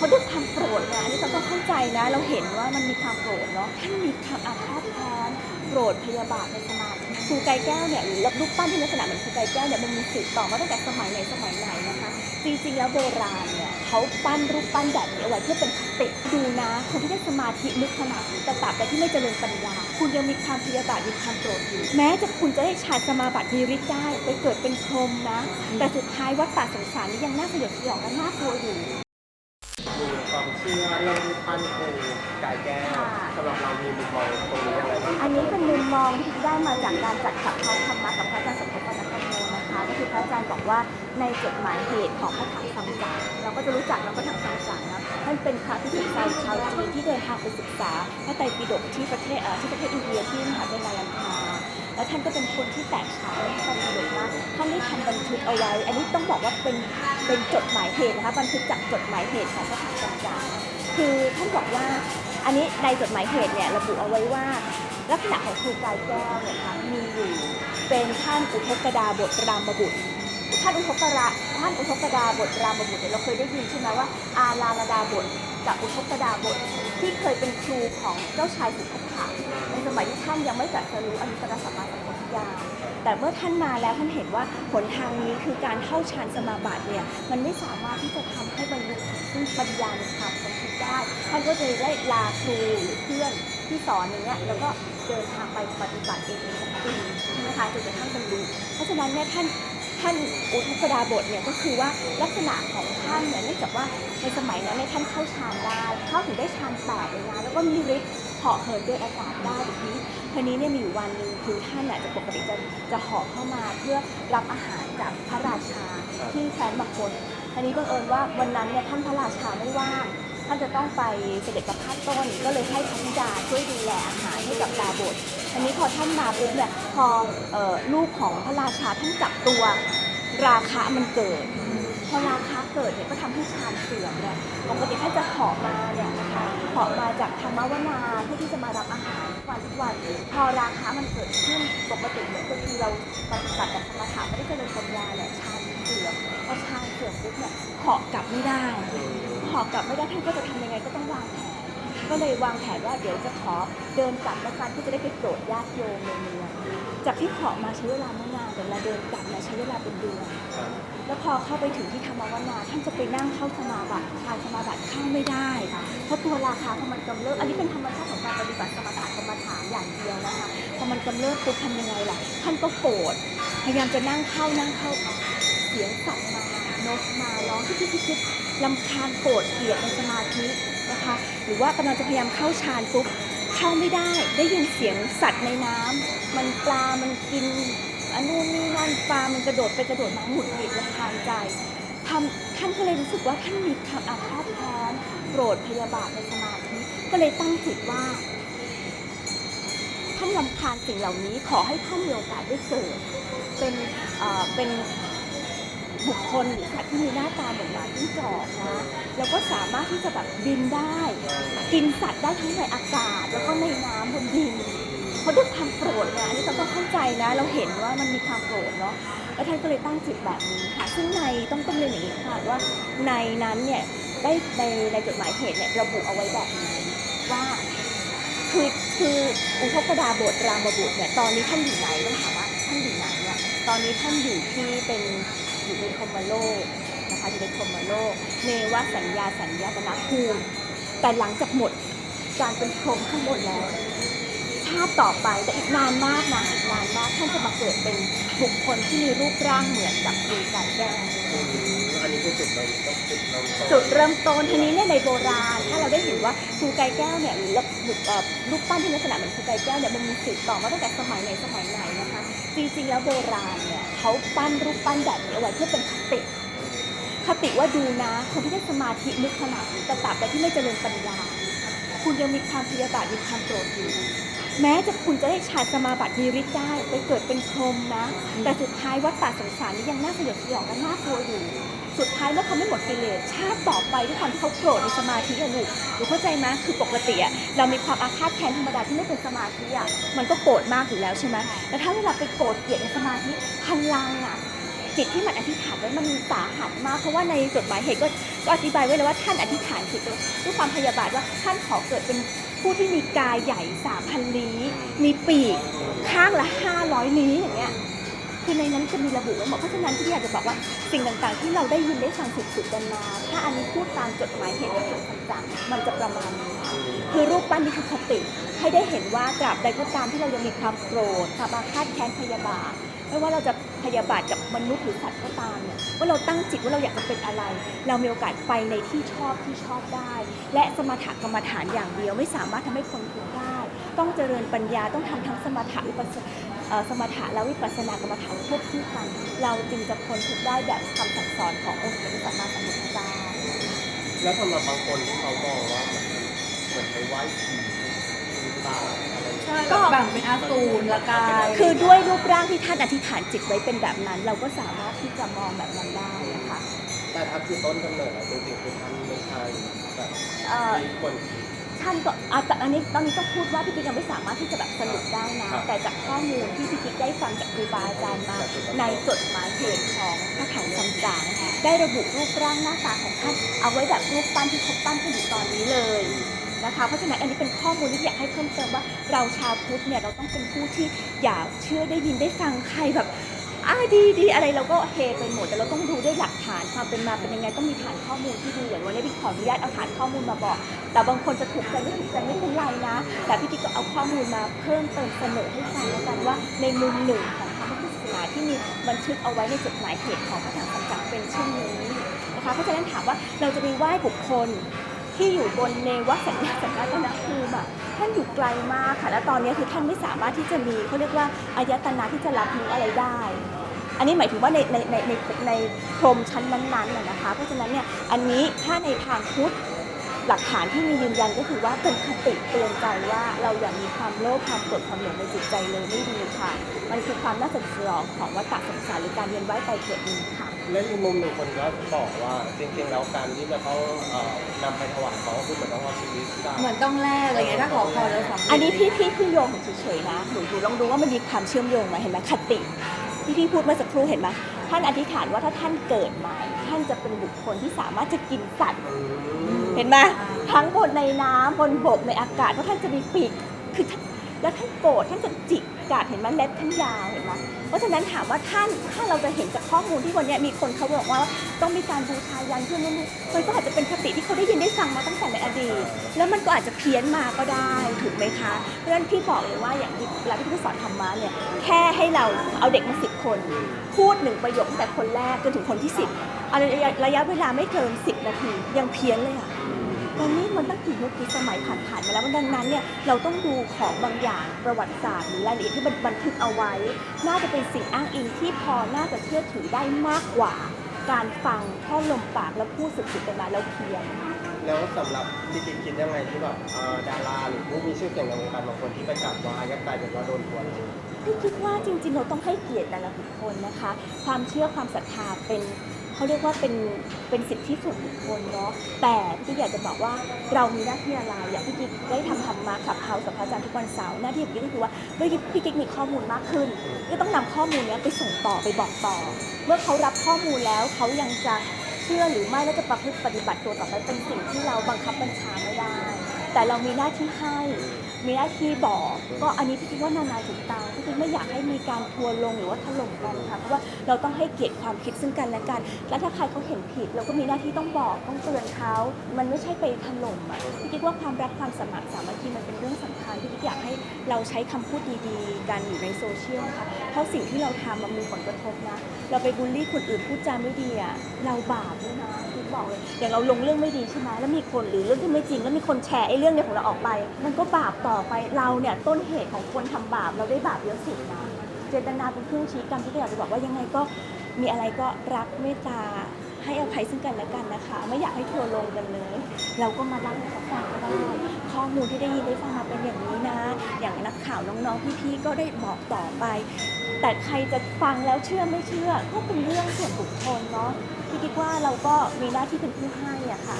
เขาด้วยความโกรธไงอันนี้เราต้องเข้าใจนะ เราเห็นว่ามันมีความโกรธเนาะท่านมีความอาฆาตแค้นโกรธพยาบาทในสมาธิครูไกรแก้วเนี่ยหรือรูปปั้นที่ลักษณะเหมือนครูไกรแก้วเนี่ยมันมีสืบต่อมาตั้งแต่สมัยไหนสมัยไหนนะคะ จริงๆ แล้วโบราณเนี่ยเขาปั้นรูปปั้นแบบนี้เอาไว้เพื่อเป็นคติดูนะ คนที่ได้สมาธิลึกขนาดนี้แต่ตราบใดที่ไม่เจริญปัญญา คุณยังมีความพยาบาทมีความโกรธอยู่แม้จะคุณจะได้ฌานสมาบัติมีฤทธิ์ได้ไปเกิดเป็นพรหมนะ แต่สุดท้ายวัฏฏะสงสารนี่ยังน่าสยดสยองและน่ากลัวอยู่ มเชื่อเรื่องปั้นครูกายแก้วสำหรับเรามีมุมมองตรงนี้อย่างไรบ้างอันนี้เป็นมุมมองที่ได้มาจากการจัดขับท้องธรรมะกับพระอาจารย์สมภพปนัคโมนะคะก็คือพระอาจารย์บอกว่าในจดหมายเหตุของพระถังซัมจั๋งเราก็จะรู้จักนะพระถังซัมจั๋งนะท่านเป็นพระพิสุทธิ์ชาวชาวจีนที่เดินทางไปศึกษาพระไตรปิฎกที่ประเทศเอ่อที่ประเทศอินเดียที่มหาวิทยาลัยลันทา แล้วท่านก็เป็นคนที่แตกฉานในพระไตรปิฎกมากท่านได้ทำบันทึกเอาไว้ อันนี้ต้องบอกว่าเป็นเป็นจดหมายเหตุนะคะบันทึกจากจดหมายเหตุของพระถังซัมจั๋งคือท่านบอกว่าอันนี้ในจดหมายเหตุเนี่ยระบุเอาไว้ว่า ลักษณะของครูกายแก้วเนี่ยค่ะมีอยู่เป็นท่านอุทกดาบทรามบุตร ท่านอุทกระท่านอุทกดาบทรามบุตรเนี่ยเราเคยได้ยินใช่ไหมว่า อาลามดาบทกับอุทกดาบทที่เคยเป็นครูของเจ้าชายสิทธัตถะในสมัยที่ท่านยังไม่ตรัสรู้อนุตตรสัมมาสัมโพธิญาณแต่เมื่อท่านมาแล้วท่านเห็นว่าหนทางนี้คือการเข้าฌานสมาบัติเนี่ยมันไม่สามารถที่จะทำให้บรรลุซึ่งปัญญาในความเป็นจริงได้ ท่านก็เลยได้ลาครูหรือเพื่อนที่สอนอย่างเงี้ยแล้วก็เดินทางไปปฏิบัติเองในสักปีใช่ไหมคะจนกระทั่งบรรลุเพราะฉะนั้นเนี่ยท่าน ท่านอุทกดาบทเนี่ยก็คือว่าลักษณะของท่านเนี่ยเนื่องจากว่าในสมัยนั้นเนี่ยท่านเข้าฌานได้เข้าถึงได้ฌานแปดเลยนะแล้วก็มีฤทธิ์เหาะเหินด้วยอากาศได้แบบนี้ทีนี้เนี่ยมีอยู่วันหนึ่งคือท่านน่ะจะปกติจะจะเหาะเข้ามาเพื่อรับอาหารจากพระราชาที่แคว้นมคตทีนี้บังเอิญว่าวันนั้นเนี่ยท่านพระราชาไม่ว่างท่านจะต้องไปเสด็จประพาสต้น ก็เลยให้พระธิดาช่วยดูแลอาหารให้กับดาบท อันนี้พอท่านมาปุ๊บเนี่ยพอออลูกของพระราชาท่านจับตัวราคะมันเกิด พอราคะเกิดเนี่ยก็ทำให้ฌานเสื่อมเนี่ยปกติท่านจะเหาะมาเนี่ยนะคะเหาะมาจากธรรมวนาเพื่อที่จะมารับอาหารทุกวันทุกวันพอราคะมันเกิดขึ้นปกติเหมือนบางทีเราปฏิบัติแต่สมถะไม่ได้เจริญปัญญาเนี่ยฌานเสื่อมพอฌานเสื่อมปุ๊บเนี่ยเหาะกลับไม่ได้หอกลับไม่ได้ท่านก็จะทำยังไงก็ต้องวางแผน ก็เลยวางแผนว่าเดี๋ยวจะขอเดินกลับแล้วกันที่จะได้ไปโปรดญาติโยมในเมืองจากที่เหาะมาใช้เวลาไม่นานแต่เวลาเดินกลับเนี่ยใช้เวลาเป็นเดือนแล้วพอเข้าไปถึงที่ธรรมวนาท่านจะไปนั่งเข้าสมาบัติฌานสมาบัติเข้าไม่ได้เพราะตัวราคาพอมันกำเริบอันนี้เป็นธรรมชาติของการปฏิบัติสมถะกรรมฐานอย่างเดียวนะคะพอมันกำเริบปุ๊บทำยังไงล่ะท่านก็โกรธพยายามจะนั่งเข้านั่งเข้าเสียงสัตว์มานกมาร้องที่ที่ที่ลำคาญโกรธเกลียดในสมาธิ นะคะ หรือว่ากำลังจะพยายามเข้าฌานปุ๊บเข้าไม่ได้ได้ยินเสียงสัตว์ในน้ำมันปลามันกินอันนู่นนี่นั่นปลามันกระโดดไปกระโดดมาหงุดหงิดรำคาญใจทำท่านก็เลยรู้สึกว่าท่านมีความอาฆาตแค้นโกรธพยาบาทในสมาธิก็เลยตั้งจิตว่า ท่านลำคาญสิ่งเหล่านี้ขอให้ท่านมีโอกาสได้เกิดเป็นเป็น บุคคลหรือสัตว์ที่มีหน้าตาเหมือนหมาจิ้งจอกนะแล้วก็สามารถที่จะแบบบินได้ กินสัตว์ได้ทั้งในอากาศ แล้วก็ในน้ำบนดินเพราะด้วยความโกรธไงอันนี้เราต้องเข้าใจนะ เราเห็นว่ามันมีความโกรธเนาะแล้วท่านก็เลยตั้งจิตแบบนี้ค่ะ ซึ่งในต้องต้องเรียนอย่างนี้ค่ะว่าในนั้นเนี่ยได้ในในจดหมายเหตุเนี่ยระบุเอาไว้แบบนี้ว่าคือคืออุทกดาบทรามบุตรเนี่ยตอนนี้ท่านอยู่ไหนต้องถามว่าท่านอยู่ไหนเนี่ยตอนนี้ท่านอยู่ที่เป็น อยู่ในพรมโลกนะคะอยู่ในพรมโลกเนวสัญญาสัญญาตนะภูมิแต่หลังจากหมดการเป็นพรมข้างบนแล้วชาติต่อไปแต่อีกนานมากนะอีกนานมากท่านจะมาเกิดเป็นบุคคลที่มีรูปร่างเหมือนกับครูกายแก้วอันนี้คือจุดเริ่มต้นจุดเริ่มต้นทีนี้เนี่ยในโบราณ ถ้าเราได้เห็นว่าครูไกรแก้วเนี่ยหรือรูปปั้นที่ลักษณะเหมือนครูไกรแก้วเนี่ยมันมีสืบต่อมาตั้งแต่สมัยไหนสมัยไหนนะคะ จริงๆแล้วโบราณเนี่ยเขาปั้นรูปปั้นแบบนี้เอาไว้เพื่อเป็นคติ คติว่าดูนะคนที่ได้สมาธิลึกขนาดนี้แต่ตราบใดที่ไม่เจริญปัญญา คุณยังมีความพยาบาทมีความโกรธอยู่ แม้จะคุณจะได้ฌานสมาบัติมีฤทธิ์ได้ไปเกิดเป็นพรหมนะ แต่สุดท้ายวัฏฏะสงสารนี่ยังน่าสยดสยองและน่ากลัวอยู่ สุดท้ายเมื่อเขาไม่หมดกิเลสชาติต่อไปด้วยความที่เขาโกรธในสมาธิอะลูกหนูเข้าใจไหมคือปกติอะเรามีความอาฆาตแค้นธรรมดาที่ไม่เป็นสมาธิอะมันก็โกรธมากอยู่แล้วใช่ไหมแต่ถ้าเวลาไปโกรธเกลียดในสมาธิพลังอะจิตที่มันอธิษฐานไว้มันสาหัสมาก เพราะว่าในจดหมายเหตุก็ก็อธิบายไว้เลยว่าท่านอธิษฐานจิตด้วยความพยาบาทว่าท่านขอเกิดเป็นผู้ที่มีกายใหญ่สามพันลี้ มีปีกข้างละห้าร้อยลี้อย่างเงี้ย คือในนั้นจะมีระบุไว้หมดเพราะฉะนั้นที่อยากจะบอกว่าสิ่งต่างๆ ที่เราได้ยินได้ฟังสืบๆกันมา ถ้าอันนี้พูดตามจดหมายเหตุและผลคำสั่งมันจะประมาณนี้คือรูปปั้นนี่คือคติ ให้ได้เห็นว่าตราบใดก็ตามที่เรายังมีความโกรธความอาฆาตแค้นพยาบาทไม่ว่าเราจะพยาบาทกับมนุษย์หรือสัตว์ก็ตามเนี่ยว่าเราตั้งจิตว่าเราอยากจะเป็นอะไร เรามีโอกาสไปในที่ชอบที่ชอบได้ และสมถกรรมฐานอย่างเดียวไม่สามารถทำให้คนทุกข์ได้ ต้องเจริญปัญญาต้องทำทั้งสมถะวิปัสส สมถะและวิปัสสนากรรมฐานควบคู่กัน เราจึงจะพ้นทุกข์ได้แบบคำสั่งสอนขององค์สมเด็จพระสัมมาสัมพุทธเจ้าแล้วสำหรับบางคนที่เขามองว่าเหมือนเหมือนไปไหว้ผีหรือเปล่าอะไรอย่างเงี้ยใช่ก็แบ่งเป็นอาสูรละกายคือด้วยรูปร่างที่ท่านอธิษฐานจิตไว้เป็นแบบนั้น เราก็สามารถที่จะมองแบบนั้นได้นะคะ แต่ถ้าคือต้นกำเนิดอะจริงๆคือท่านไม่ใช่แบบเอ่อ มีคนท่านก็อะแต่อันนี้ตอนนี้ต้องพูดว่าพี่กิ๊กยังไม่สามารถที่จะแบบสรุปได้นะครับแต่จากข้อมูลที่พี่กิ๊กได้ฟังจากครูบาอาจารย์มา ในจดหมายเหตุของพระถังซัมจั๋งได้ระบุรูปร่างหน้าตาของท่านเอาไว้แบบรูปปั้นที่เขาปั้นขึ้นอยู่ตอนนี้เลยนะคะเพราะฉะนั้นอันนี้เป็นข้อมูลที่อยากให้เพิ่มเติมว่าเราชาวพุทธเนี่ยเราต้องเป็นผู้ที่อย่าเชื่อได้ยินได้ฟังใครแบบ อ่าดีดีอะไรเราก็เฮไปหมด แต่เราต้องดูด้วยหลักฐานความเป็นมาเป็นยังไงต้องมีฐานข้อมูลที่ดีอย่างวันนี้พี่ขออนุญาตเอาฐานข้อมูลมาบอก แต่บางคนจะถูกใจไม่ถูกใจไม่เป็นไรนะ แต่พี่กิ๊กก็เอาข้อมูลมาเพิ่มเติมเสนอให้ฟังแล้วกันว่า ในมุมหนึ่งของพระพุทธศาสนาที่มีบันทึกเอาไว้ในจดหมายเหตุของพระถังสัมจังเป็นเช่นนี้นะคะเพราะฉะนั้นถามว่าเราจะไปไหว้บุคคล ที่อยู่บนเนวสัญญาสัญญาตนะภูมิอะท่านอยู่ไกลมากค่ะ และตอนนี้คือท่านไม่สามารถที่จะมีเขาเรียกว่าอายตนะที่จะรับรู้อะไรได้ อันนี้หมายถึงว่าในในในในในพรมชั้นนั้นๆน่ะนะคะ เพราะฉะนั้นเนี่ยอันนี้ถ้าในทางพุทธหลักฐานที่มียืนยันก็คือว่าเป็นคติเตือนใจว่าเราอย่ามีความโลภความโกรธความหลงในจิตใจเลยไม่ดีค่ะ มันคือความน่าสยดสยองของวัฏสงสารหรือการเวียนว่ายตายเกิดนี้ค่ะ และอีกมุมหนึ่งคนก็บอกว่าจริงๆแล้วการที่จะต้องเอ่อนำไปถวายเขาก็คือเหมือนต้องเอาชีวิตได้เหมือนต้องแลกอะไรเงี้ยถ้าขอพรแล้วสำเร็จอันนี้พี่พี่พี่โยงเฉยๆนะหนูหนูลองดูว่ามันมีความเชื่อมโยงไหมเห็นไหมคติที่พี่พูดเมื่อสักครู่เห็นไหมท่านอธิษฐานว่าถ้าท่านเกิดใหม่ ท่านจะเป็นบุคคลที่สามารถจะกินสัตว์เห็นไหมทั้งบนในน้ำบนบกในอากาศเพราะท่านจะมีปีกคือท่าน แล้วท่านโกรธท่านจะจิกกัดเห็นไหมเล็บท่านยาวเห็นไหมเพราะฉะนั้นถามว่าท่านถ้าเราจะเห็นจากข้อมูลที่วันนี้มีคนเขาบอกว่าต้องมีการบูชายันเพื่อนนู่นมันก็อาจจะเป็นคติที่เขาได้ยินได้ฟังมาตั้งแต่ในอดีต แล้วมันก็อาจจะเพี้ยนมาก็ได้ถูกไหมคะเพราะฉะนั้นพี่บอกเลยว่าอย่างที่เวลาที่พี่สอนธรรมะเนี่ยแค่ให้เราเอาเด็กมาสิบคน พูดหนึ่งประโยคตั้งแต่คนแรกจนถึงคนที่สิบระยะระยะเวลาไม่เกินสิบนาทียังเพี้ยนเลยอะ ตอนนี้มันตั้งกี่ยุคกี่สมัยผ่านๆมาแล้วดังนั้นเนี่ยเราต้องดูของบางอย่างประวัติศาสตร์หรือรายละเอียดที่มันบันทึกเอาไว้ น่าจะเป็นสิ่งอ้างอิงที่พอน่าจะเชื่อถือได้มากกว่า การฟังแค่ลมปากแล้วพูดสึกๆกันมาแล้วเพี้ยนแล้วสำหรับพี่กิ๊กคิดยังไงที่แบบเอ่อดาราหรือผู้มีชื่อเสียงในวงการบางคนที่ไปกราบไหว้ก็กลายเป็นว่าโดนทัวร์ลง พี่คิดว่าจริงๆ เราต้องให้เกียรติแต่ละบุคคลนะคะ ความเชื่อความศรัทธาเป็น เขาเรียกว่าเป็นเป็นสิทธิส่วนบุคคลเนาะแต่พี่อยากจะบอกว่าเรามีหน้าที่อะไรอย่างพี่กิ๊กได้ทำธรรมะขับเฮาสัพพะอาจารย์ทุกวันเสาร์หน้าที่ของพี่กิ๊กก็คือว่าเมื่อพี่กิ๊กมีข้อมูลมากขึ้น ก็ต้องนำข้อมูลนี้ไปส่งต่อไปบอกต่อ เมื่อเขารับข้อมูลแล้วเขายังจะเชื่อหรือไม่แล้วจะประพฤติปฏิบัติตัวต่อไปเป็นสิ่งที่เราบังคับบัญชาไม่ได้ แต่เรามีหน้าที่ให้ มีหน้าที่บอก ก็อันนี้พี่คิดว่านานาจิตตังพี่คิดไม่อยากให้มีการทัวร์ลงหรือว่าถล่มกันค่ะเพราะว่าเราต้องให้เกียรติความคิดซึ่งกันและกัน และถ้าใครเขาเห็นผิด เราก็มีหน้าที่ต้องบอกต้องเตือนเขา มันไม่ใช่ไปถล่มอะพี่คิดว่าความรักความสมัครสามัคคีมันเป็นเรื่องสำคัญพี่คิดอยากให้เราใช้คำพูดดีๆกันอยู่ในโซเชียลนะคะเพราะสิ่งที่เราทำมันมีผลกระทบนะเราไปบูลลี่คนอื่นพูดจาไม่ดีอะเราบาปด้วยนะ บอกเลยอย่างเราลงเรื่องไม่ดีใช่ไหมแล้วมีคนหรือเรื่องที่ไม่จริง แล้วมีคนแชร์ไอ้เรื่องเนี้ยของเราออกไป มันก็บาปต่อไปเราเนี่ยต้นเหตุของคนทำบาปเราได้บาปเยอะสุดนะเจตนาเป็นเครื่องชี้กรรมที่อยากจะบอกว่ายังไงก็มีอะไรก็รักเมตตาให้อภัยซึ่งกันและกันนะคะ ไม่อยากให้ทัวลงกันเลย เราก็มาเล่าให้เขาฟังก็ได้ข้อมูลที่ได้ยินได้ฟังมาเป็นอย่างนี้นะ อย่างนักข่าวน้องๆพี่ๆก็ได้บอกต่อไป แต่ใครจะฟังแล้วเชื่อไม่เชื่อก็เป็นเรื่องส่วนบุคคลเนาะ พี่คิดว่าเราก็มีหน้าที่เป็นผู้ให้อะค่ะ